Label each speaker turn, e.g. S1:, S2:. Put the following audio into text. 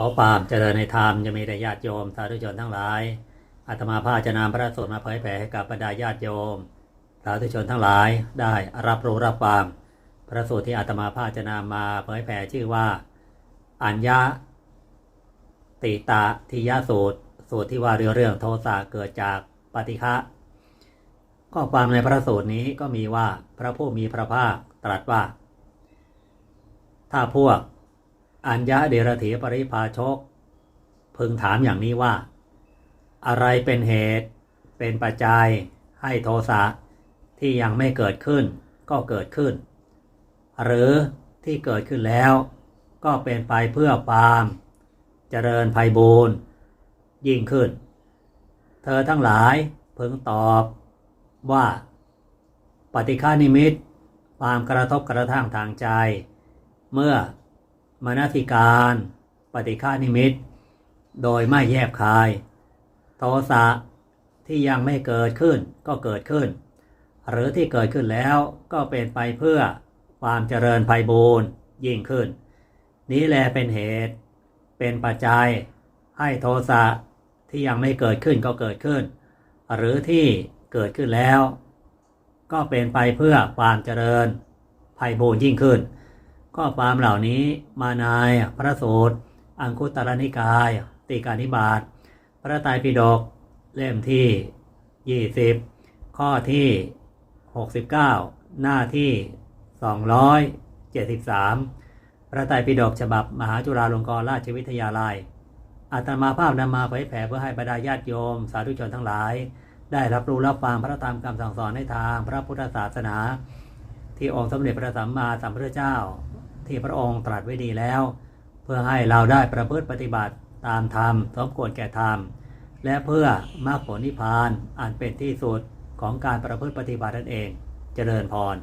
S1: ขอความเจริญในธรรมจะมีแต่ญาติโยมสาธุชนทั้งหลายอาตมาภาพจะนำพระสูตรมาเผยแผ่ให้กับบรรดาญาติโยมสาธุชนทั้งหลายได้รับรู้รับฟังพระสูตรที่อาตมาภาพจะนำมาเผยแผ่ชื่อว่า อัญญาติตาทิยสูตร สูตรที่ว่าเรื่องโทสะเกิดจากปฏิฆะข้อความในพระสูตรนี้ก็มีว่าพระผู้มีพระภาคตรัสว่า ถ้าพวก อัญญาเดรถีปริภาชกพึงถามอย่างนี้ว่า อะไรเป็นเหตุ เป็นปัจจัย ให้โทสะที่ยังไม่เกิดขึ้น ก็เกิดขึ้น หรือที่เกิดขึ้นแล้ว ก็เป็นไปเพื่อความ เจริญภัยบูรยิ่งขึ้น เธอทั้งหลายพึงตอบว่า ปฏิฆานิมิตความกระทบกระทั่งทางใจ เมื่อ มนสิการปฏิฆานิมิต โดยไม่แยบคาย โทสะที่ยังไม่เกิดขึ้นก็เกิดขึ้น หรือที่เกิดขึ้นแล้วก็เป็นไปเพื่อความเจริญภัยบูรยิ่งขึ้น นี้แลเป็นเหตุ เป็นปัจจัย ให้โทสะที่ยังไม่เกิดขึ้นก็เกิดขึ้น หรือที่เกิดขึ้นแล้ว ก็เป็นไปเพื่อความเจริญภัยบูรยิ่งขึ้น ข้อความเหล่านี้มาในพระสูตร อังคุตรนิกาย ติกานิบาตพระไตรปิฎกเล่มที่ 20 ข้อที่ 69 หน้าที่ 273 พระไตรปิฎกฉบับมหาจุฬาลงกรณราชวิทยาลัยอาตมาภาพนำมาเผยแผ่เพื่อให้บรรดาญาติโยม สาธุชนทั้งหลาย ได้รับรู้รับฟังพระธรรมคำสั่งสอนในทางพระพุทธศาสนา ที่องค์สมเด็จพระสัมมาสัมพุทธเจ้า ที่พระองค์ตรัสไว้ดีแล้ว เพื่อให้เราได้ประพฤติปฏิบัติตามธรรมสมควรแก่ธรรม และเพื่อมรรคผลนิพพานอันเป็นที่สุดของการประพฤติปฏิบัตินั่นเอง เจริญพร